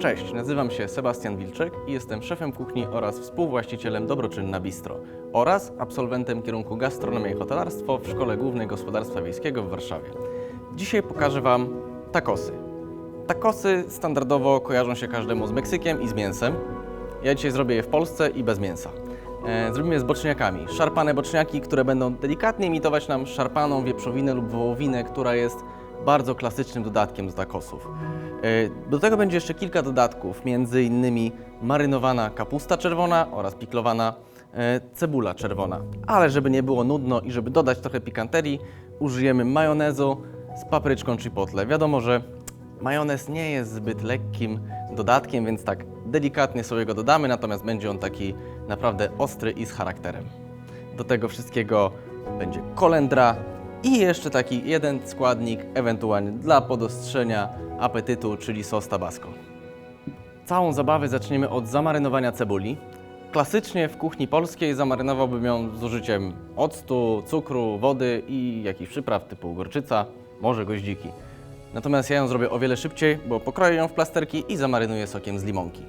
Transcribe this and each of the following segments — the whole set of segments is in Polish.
Cześć, nazywam się Sebastian Wilczek i jestem szefem kuchni oraz współwłaścicielem Dobroczynna Bistro oraz absolwentem kierunku gastronomia i hotelarstwo w Szkole Głównej Gospodarstwa Wiejskiego w Warszawie. Dzisiaj pokażę Wam takosy. Takosy standardowo kojarzą się każdemu z Meksykiem i z mięsem. Ja dzisiaj zrobię je w Polsce i bez mięsa. E, Zrobimy je z boczniakami. Szarpane boczniaki, które będą delikatnie imitować nam szarpaną wieprzowinę lub wołowinę, która jest bardzo klasycznym dodatkiem do takosów. E, Do tego będzie jeszcze kilka dodatków, między innymi marynowana kapusta czerwona oraz piklowana e, cebula czerwona. Ale żeby nie było nudno i żeby dodać trochę pikanterii, użyjemy majonezu z papryczką chipotle. Wiadomo, że majonez nie jest zbyt lekkim dodatkiem, więc tak delikatnie sobie go dodamy, natomiast będzie on taki naprawdę ostry i z charakterem. Do tego wszystkiego będzie kolendra i jeszcze taki jeden składnik, ewentualnie dla podostrzenia apetytu, czyli sos tabasco. Całą zabawę zaczniemy od zamarynowania cebuli. Klasycznie w kuchni polskiej zamarynowałbym ją z użyciem octu, cukru, wody i jakichś przypraw typu gorczyca, może goździki. Natomiast ja ją zrobię o wiele szybciej, bo pokroję ją w plasterki i zamarynuję sokiem z limonki.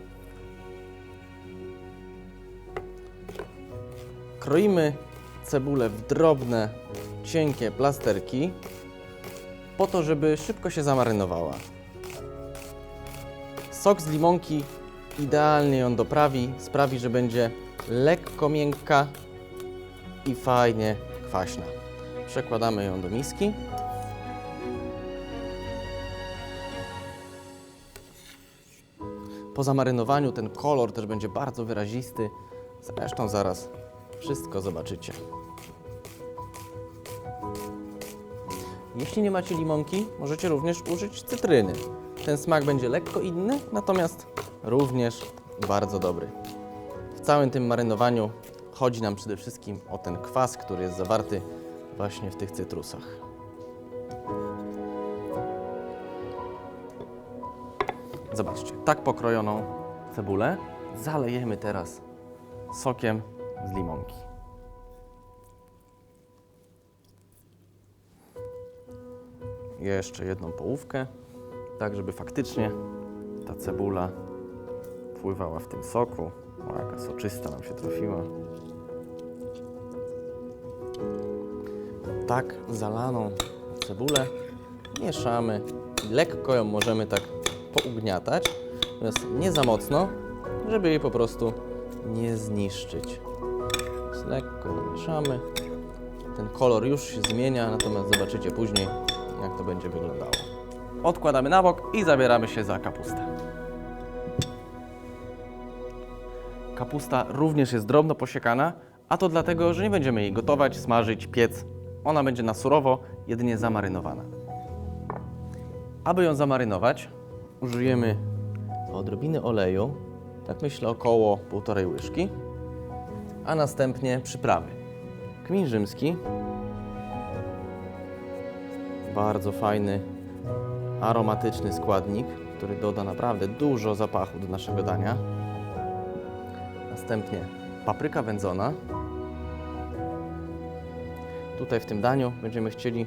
Kroimy cebulę w drobne, cienkie plasterki po to, żeby szybko się zamarynowała. Sok z limonki idealnie ją doprawi, sprawi, że będzie lekko miękka i fajnie kwaśna. Przekładamy ją do miski. Po zamarynowaniu ten kolor też będzie bardzo wyrazisty. Zresztą zaraz wszystko zobaczycie. Jeśli nie macie limonki, możecie również użyć cytryny. Ten smak będzie lekko inny, natomiast również bardzo dobry. W całym tym marynowaniu chodzi nam przede wszystkim o ten kwas, który jest zawarty właśnie w tych cytrusach. Zobaczcie, tak pokrojoną cebulę zalejemy teraz sokiem z limonki. Jeszcze jedną połówkę, tak żeby faktycznie ta cebula pływała w tym soku. O, jaka soczysta nam się trafiła. Tak zalaną cebulę mieszamy i lekko ją możemy tak pougniatać, natomiast nie za mocno, żeby jej po prostu nie zniszczyć. Więc lekko mieszamy. Ten kolor już się zmienia, natomiast zobaczycie później, jak to będzie wyglądało. Odkładamy na bok i zabieramy się za kapustę. Kapusta również jest drobno posiekana, a to dlatego, że nie będziemy jej gotować, smażyć, piec. Ona będzie na surowo, jedynie zamarynowana. Aby ją zamarynować, użyjemy odrobiny oleju, tak myślę około półtorej łyżki, a następnie przyprawy. Kmin rzymski, bardzo fajny, aromatyczny składnik, który doda naprawdę dużo zapachu do naszego dania. Następnie papryka wędzona. Tutaj w tym daniu będziemy chcieli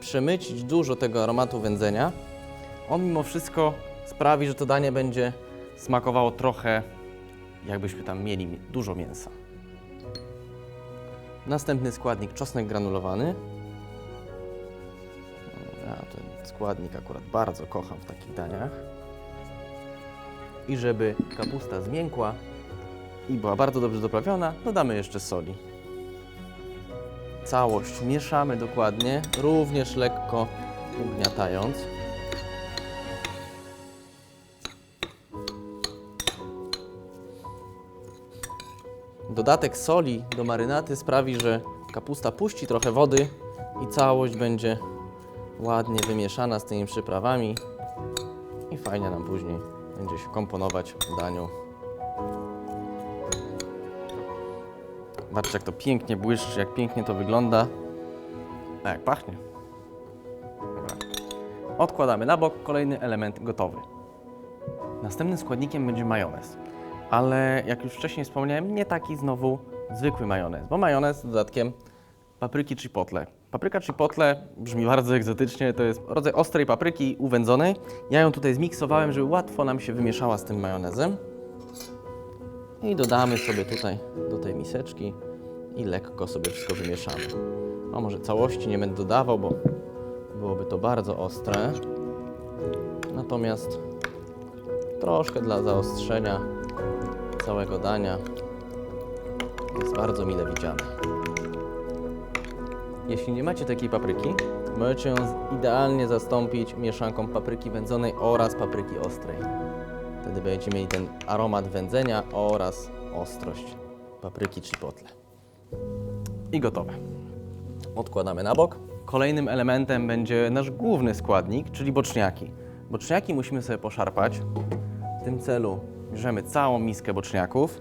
przemycić dużo tego aromatu wędzenia. On mimo wszystko sprawi, że to danie będzie smakowało trochę, jakbyśmy tam mieli mi- dużo mięsa. Następny składnik czosnek granulowany. Składnik akurat bardzo kocham w takich daniach. I żeby kapusta zmiękła i była bardzo dobrze doprawiona, dodamy jeszcze soli. Całość mieszamy dokładnie, również lekko ugniatając. Dodatek soli do marynaty sprawi, że kapusta puści trochę wody i całość będzie ładnie wymieszana z tymi przyprawami i fajnie nam później będzie się komponować w daniu. Zobaczcie jak to pięknie błyszczy, jak pięknie to wygląda. A jak pachnie. Dobra. Odkładamy na bok, kolejny element gotowy. Następnym składnikiem będzie majonez. Ale jak już wcześniej wspomniałem, nie taki znowu zwykły majonez, bo majonez z dodatkiem papryki chipotle. Papryka chipotle brzmi bardzo egzotycznie, to jest rodzaj ostrej papryki uwędzonej. Ja ją tutaj zmiksowałem, żeby łatwo nam się wymieszała z tym majonezem. I dodamy sobie tutaj do tej miseczki i lekko sobie wszystko wymieszamy. A może całości nie będę dodawał, bo byłoby to bardzo ostre. Natomiast troszkę dla zaostrzenia całego dania jest bardzo mile widziane. Jeśli nie macie takiej papryki, możecie ją idealnie zastąpić mieszanką papryki wędzonej oraz papryki ostrej. Wtedy będziecie mieli ten aromat wędzenia oraz ostrość papryki chipotle. I gotowe. Odkładamy na bok. Kolejnym elementem będzie nasz główny składnik, czyli boczniaki. Boczniaki musimy sobie poszarpać. W tym celu bierzemy całą miskę boczniaków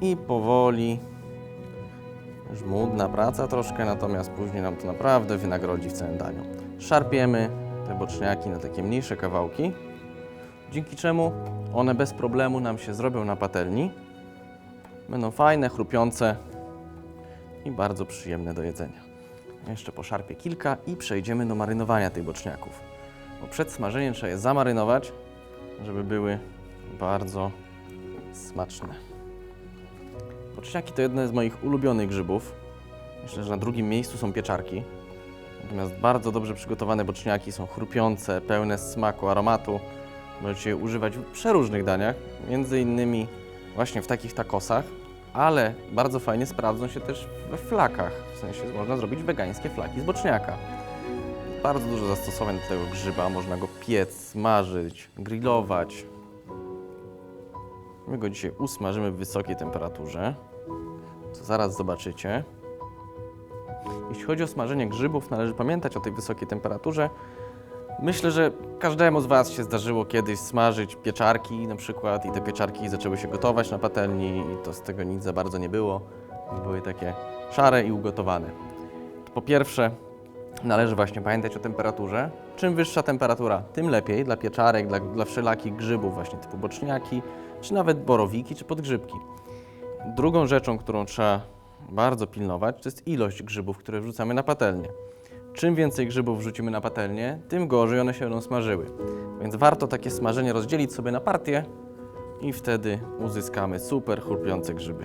i powoli żmudna praca troszkę, natomiast później nam to naprawdę wynagrodzi w całym daniu. Szarpiemy te boczniaki na takie mniejsze kawałki, dzięki czemu one bez problemu nam się zrobią na patelni. Będą fajne, chrupiące i bardzo przyjemne do jedzenia. Jeszcze poszarpię kilka i przejdziemy do marynowania tych boczniaków. Bo przed smażeniem trzeba je zamarynować, żeby były bardzo smaczne. Boczniaki to jedne z moich ulubionych grzybów. Myślę, że na drugim miejscu są pieczarki. Natomiast bardzo dobrze przygotowane boczniaki są chrupiące, pełne smaku, aromatu. Możecie je używać w przeróżnych daniach, między innymi właśnie w takich takosach, ale bardzo fajnie sprawdzą się też we flakach. W sensie można zrobić wegańskie flaki z boczniaka. Bardzo dużo zastosowań do tego grzyba. Można go piec, smażyć, grillować. My go dzisiaj usmażymy w wysokiej temperaturze, zaraz zobaczycie. Jeśli chodzi o smażenie grzybów, należy pamiętać o tej wysokiej temperaturze. Myślę, że każdemu z Was się zdarzyło kiedyś smażyć pieczarki na przykład i te pieczarki zaczęły się gotować na patelni i to z tego nic za bardzo nie było. Były takie szare i ugotowane. Po pierwsze, należy właśnie pamiętać o temperaturze. Czym wyższa temperatura, tym lepiej dla pieczarek, dla, dla wszelakich grzybów właśnie typu boczniaki, czy nawet borowiki, czy podgrzybki. Drugą rzeczą, którą trzeba bardzo pilnować, to jest ilość grzybów, które wrzucamy na patelnię. Czym więcej grzybów wrzucimy na patelnię, tym gorzej one się będą smażyły. Więc warto takie smażenie rozdzielić sobie na partie i wtedy uzyskamy super chrupiące grzyby.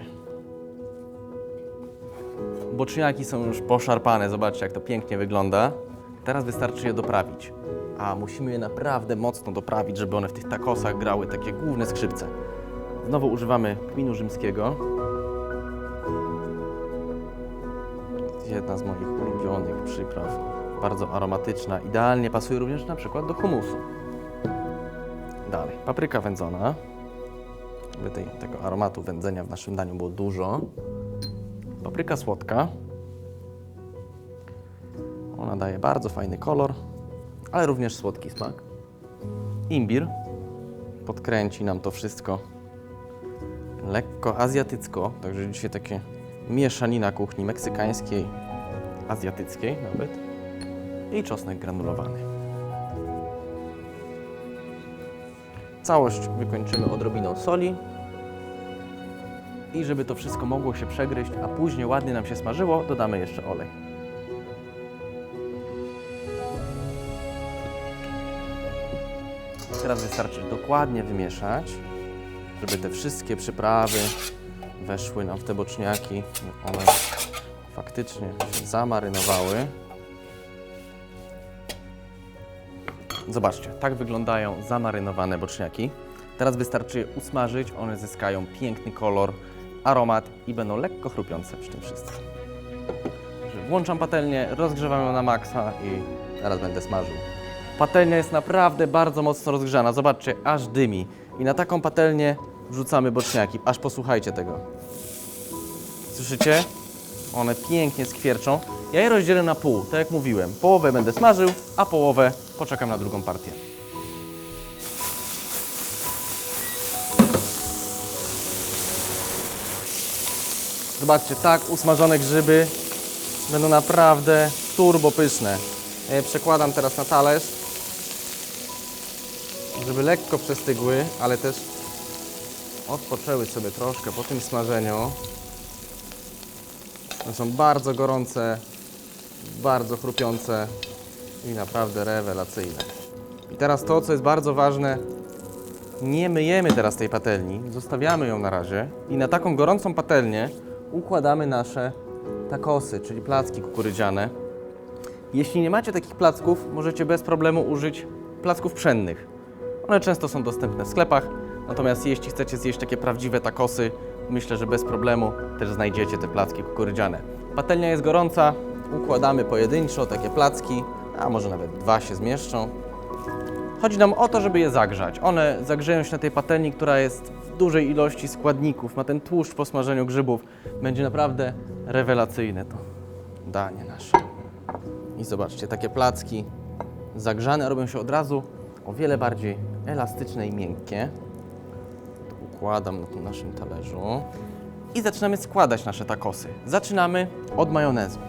Boczniaki są już poszarpane, zobaczcie jak to pięknie wygląda. Teraz wystarczy je doprawić. A musimy je naprawdę mocno doprawić, żeby one w tych takosach grały takie główne skrzypce. Znowu używamy kminu rzymskiego. Jedna z moich ulubionych przypraw, bardzo aromatyczna. Idealnie pasuje również na przykład do humusu. Dalej, papryka wędzona. Żeby tej, tego aromatu wędzenia w naszym daniu było dużo. Papryka słodka. Ona daje bardzo fajny kolor, ale również słodki smak. Imbir podkręci nam to wszystko lekko azjatycko, także dzisiaj takie mieszanina kuchni meksykańskiej, azjatyckiej nawet i czosnek granulowany. Całość wykończymy odrobiną soli i żeby to wszystko mogło się przegryźć, a później ładnie nam się smażyło, dodamy jeszcze olej. Teraz wystarczy dokładnie wymieszać, żeby te wszystkie przyprawy weszły nam w te boczniaki, one faktycznie się zamarynowały. Zobaczcie, tak wyglądają zamarynowane boczniaki. Teraz wystarczy je usmażyć, one zyskają piękny kolor, aromat i będą lekko chrupiące przy tym wszystkim. Włączam patelnię, rozgrzewam ją na maksa i zaraz będę smażył. Patelnia jest naprawdę bardzo mocno rozgrzana, zobaczcie, aż dymi. I na taką patelnię wrzucamy boczniaki, aż posłuchajcie tego. Słyszycie? One pięknie skwierczą. Ja je rozdzielę na pół, tak jak mówiłem. Połowę będę smażył, a połowę poczekam na drugą partię. Zobaczcie, tak usmażone grzyby będą naprawdę turbo pyszne. Przekładam teraz na talerz, żeby lekko przestygły, ale też odpoczęły sobie troszkę po tym smażeniu. One są bardzo gorące, bardzo chrupiące i naprawdę rewelacyjne. I teraz to, co jest bardzo ważne, nie myjemy teraz tej patelni, zostawiamy ją na razie i na taką gorącą patelnię układamy nasze takosy, czyli placki kukurydziane. Jeśli nie macie takich placków, możecie bez problemu użyć placków pszennych. One często są dostępne w sklepach, natomiast jeśli chcecie zjeść takie prawdziwe takosy, myślę, że bez problemu też znajdziecie te placki kukurydziane. Patelnia jest gorąca, układamy pojedynczo takie placki, a może nawet dwa się zmieszczą. Chodzi nam o to, żeby je zagrzać. One zagrzeją się na tej patelni, która jest w dużej ilości składników, ma ten tłuszcz po smażeniu grzybów. Będzie naprawdę rewelacyjne to danie nasze. I zobaczcie, takie placki zagrzane robią się od razu o wiele bardziej elastyczne i miękkie. To układam na tym naszym talerzu. I zaczynamy składać nasze takosy. Zaczynamy od majonezu.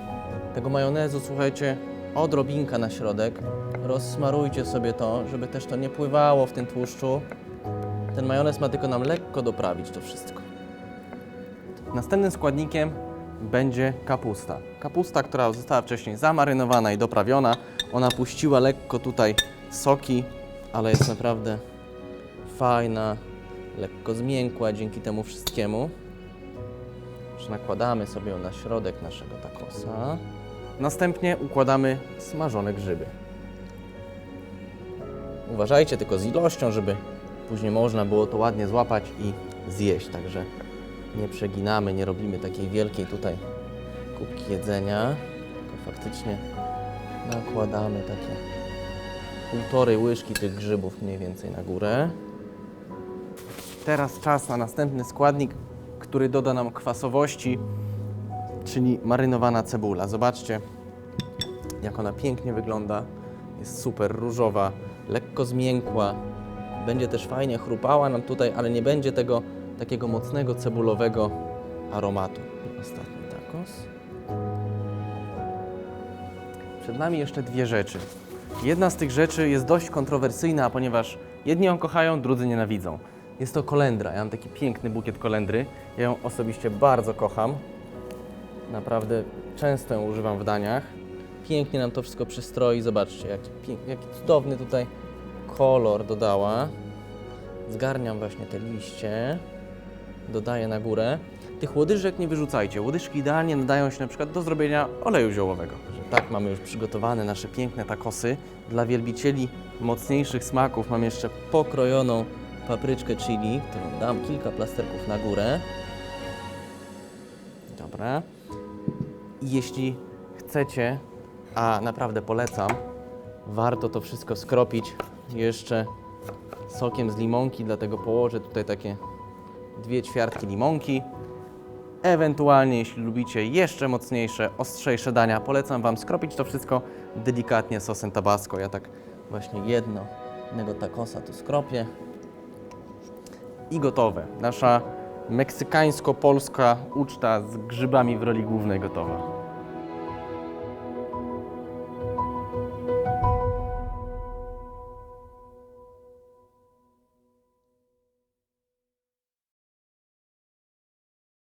Tego majonezu, słuchajcie, odrobinka na środek. Rozsmarujcie sobie to, żeby też to nie pływało w tym tłuszczu. Ten majonez ma tylko nam lekko doprawić to wszystko. Następnym składnikiem będzie kapusta. Kapusta, która została wcześniej zamarynowana i doprawiona. Ona puściła lekko tutaj soki, ale jest naprawdę fajna, lekko zmiękła dzięki temu wszystkiemu. Nakładamy sobie ją na środek naszego takosa. Następnie układamy smażone grzyby. Uważajcie tylko z ilością, żeby później można było to ładnie złapać i zjeść. Także nie przeginamy, nie robimy takiej wielkiej tutaj kubki jedzenia, tylko faktycznie nakładamy takie półtorej łyżki tych grzybów mniej więcej na górę. Teraz czas na następny składnik, który doda nam kwasowości, czyli marynowana cebula. Zobaczcie, jak ona pięknie wygląda. Jest super różowa, lekko zmiękła. Będzie też fajnie chrupała nam tutaj, ale nie będzie tego takiego mocnego cebulowego aromatu. Ostatni tacos. Przed nami jeszcze dwie rzeczy. Jedna z tych rzeczy jest dość kontrowersyjna, ponieważ jedni ją kochają, drudzy nienawidzą. Jest to kolendra. Ja mam taki piękny bukiet kolendry. Ja ją osobiście bardzo kocham. Naprawdę często ją używam w daniach. Pięknie nam to wszystko przystroi. Zobaczcie, jaki, jaki cudowny tutaj kolor dodała. Zgarniam właśnie te liście, dodaję na górę. Tych łodyżek nie wyrzucajcie. Łodyżki idealnie nadają się na przykład do zrobienia oleju ziołowego. Tak mamy już przygotowane nasze piękne takosy. Dla wielbicieli mocniejszych smaków mam jeszcze pokrojoną papryczkę chili, którą dam kilka plasterków na górę. Dobra. Jeśli chcecie, a naprawdę polecam, warto to wszystko skropić jeszcze sokiem z limonki, dlatego położę tutaj takie dwie ćwiartki limonki. Ewentualnie, jeśli lubicie jeszcze mocniejsze, ostrzejsze dania, polecam Wam skropić to wszystko delikatnie sosem tabasco. Ja tak właśnie jedno, jednego tacosa tu skropię. I gotowe. Nasza meksykańsko-polska uczta z grzybami w roli głównej gotowa.